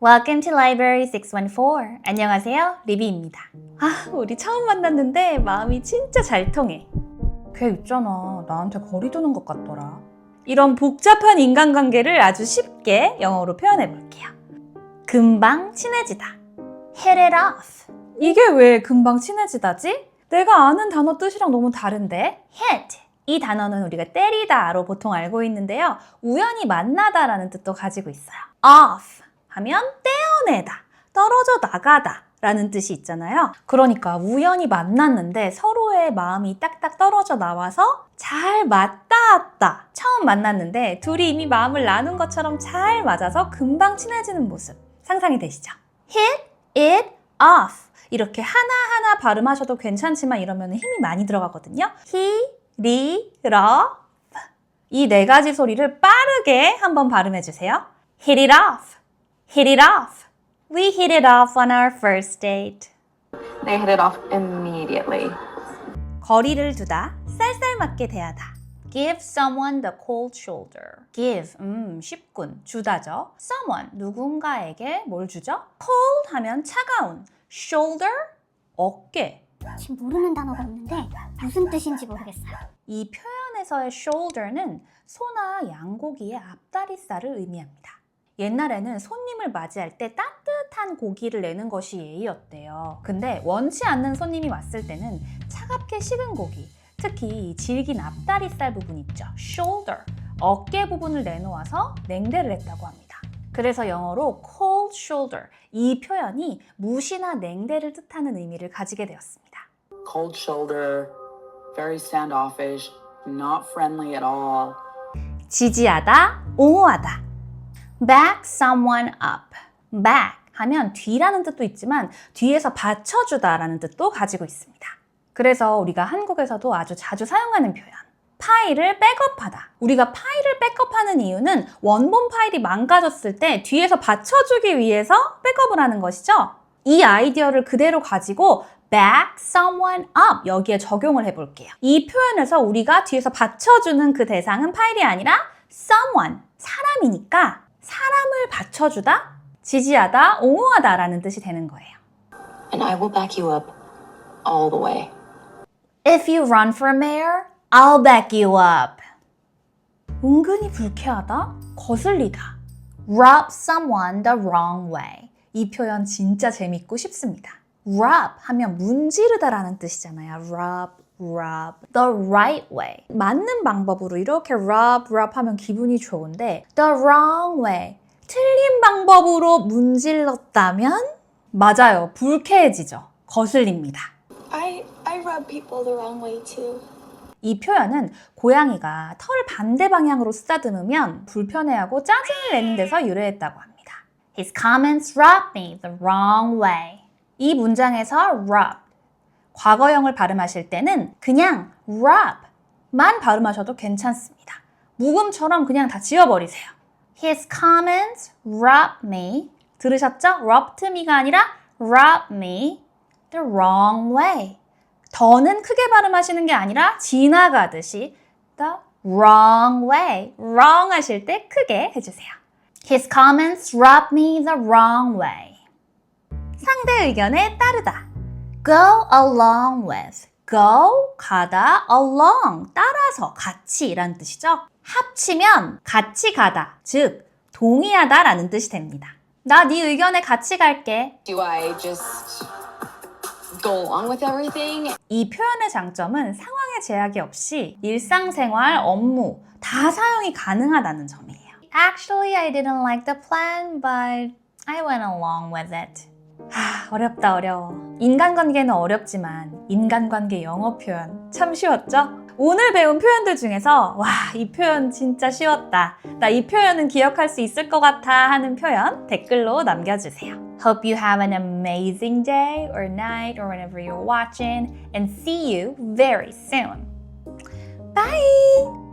Welcome to Library 614. 안녕하세요, 리비입니다. 아, 우리 처음 만났는데 마음이 진짜 잘 통해. 걔 있잖아, 나한테 거리 두는 것 같더라. 이런 복잡한 인간관계를 아주 쉽게 영어로 표현해 볼게요. 금방 친해지다. Hit it off. 이게 왜 금방 친해지다지? 내가 아는 단어 뜻이랑 너무 다른데? hit. 이 단어는 우리가 때리다로 보통 알고 있는데요. 우연히 만나다라는 뜻도 가지고 있어요. off 하면 떼어내다, 떨어져 나가다 라는 뜻이 있잖아요. 그러니까 우연히 만났는데 서로의 마음이 딱딱 떨어져 나와서 잘 맞닿았다. 처음 만났는데 둘이 이미 마음을 나눈 것처럼 잘 맞아서 금방 친해지는 모습 상상이 되시죠? hit it off. 이렇게 하나하나 발음하셔도 괜찮지만 이러면 힘이 많이 들어가거든요. he, 리, 러, 이네 가지 소리를 빠르게 한번 발음해 주세요. hit it off. Hit it off. We hit it off on our first date. They hit it off immediately. 거리를 두다, 쌀쌀맞게 대하다. Give someone the cold shoulder. Give, 음, 쉽군. 주다죠. Someone, 누군가에게 뭘 주죠? Cold 하면 차가운. Shoulder, 어깨. 지금 모르는 단어가 없는데 무슨 뜻인지 모르겠어요. 이 표현에서의 shoulder는 소나 양고기의 앞다리살을 의미합니다. 옛날에는 손님을 맞이할 때 따뜻한 고기를 내는 것이 예의였대요. 근데 원치 않는 손님이 왔을 때는 차갑게 식은 고기, 특히 이 질긴 앞다리살 부분 있죠. shoulder, 어깨 부분을 내놓아서 냉대를 했다고 합니다. 그래서 영어로 cold shoulder, 이 표현이 무시나 냉대를 뜻하는 의미를 가지게 되었습니다. cold shoulder, very standoffish, not friendly at all. 지지하다, 옹호하다. Back someone up. back 하면 뒤라는 뜻도 있지만 뒤에서 받쳐주다라는 뜻도 가지고 있습니다. 그래서 우리가 한국에서도 아주 자주 사용하는 표현. 파일을 백업하다. 우리가 파일을 백업하는 이유는 원본 파일이 망가졌을 때 뒤에서 받쳐주기 위해서 백업을 하는 것이죠. 이 아이디어를 그대로 가지고 back someone up 여기에 적용을 해볼게요. 이 표현에서 우리가 뒤에서 받쳐주는 그 대상은 파일이 아니라 someone, 사람이니까 사람을 받쳐주다, 지지하다, 옹호하다 라는 뜻이 되는 거예요. And I will back you up all the way. If you run for mayor, I'll back you up. 은근히 불쾌하다, 거슬리다. Rub someone the wrong way. 이 표현 진짜 재밌고 쉽습니다. Rub 하면 문지르다라는 뜻이잖아요. Rub, rub the right way. 맞는 방법으로 이렇게 rub, rub 하면 기분이 좋은데 the wrong way. 틀린 방법으로 문질렀다면 맞아요. 불쾌해지죠. 거슬립니다. I I rub people the wrong way too. 이 표현은 고양이가 털을 반대 방향으로 쓰다듬으면 불편해하고 짜증을 내는 데서 유래했다고 합니다. His comments rubbed me the wrong way. 이 문장에서 rub, 과거형을 발음하실 때는 그냥 rub만 발음하셔도 괜찮습니다. 묵음처럼 그냥 다 지워버리세요. His comments rubbed me. 들으셨죠? rubbed me가 아니라 rubbed me the wrong way. 더는 크게 발음하시는 게 아니라 지나가듯이 the wrong way, wrong 하실 때 크게 해주세요. His comments rubbed me the wrong way. 상대 의견에 따르다. Go along with. Go, 가다, along, 따라서, 같이 라는 뜻이죠. 합치면 같이 가다, 즉 동의하다 라는 뜻이 됩니다. 나 네 의견에 같이 갈게. Do I just go along with everything? 이 표현의 장점은 상황의 제약이 없이 일상생활, 업무 다 사용이 가능하다는 점이에요. Actually, I didn't like the plan, but I went along with it. 하, 어렵다 어려워. 인간관계는 어렵지만 인간관계 영어 표현 참 쉬웠죠? 오늘 배운 표현들 중에서 와, 이 표현 진짜 쉬웠다. 나 이 표현은 기억할 수 있을 것 같아 하는 표현 댓글로 남겨주세요. Hope you have an amazing day or night or whenever you're watching and see you very soon. Bye!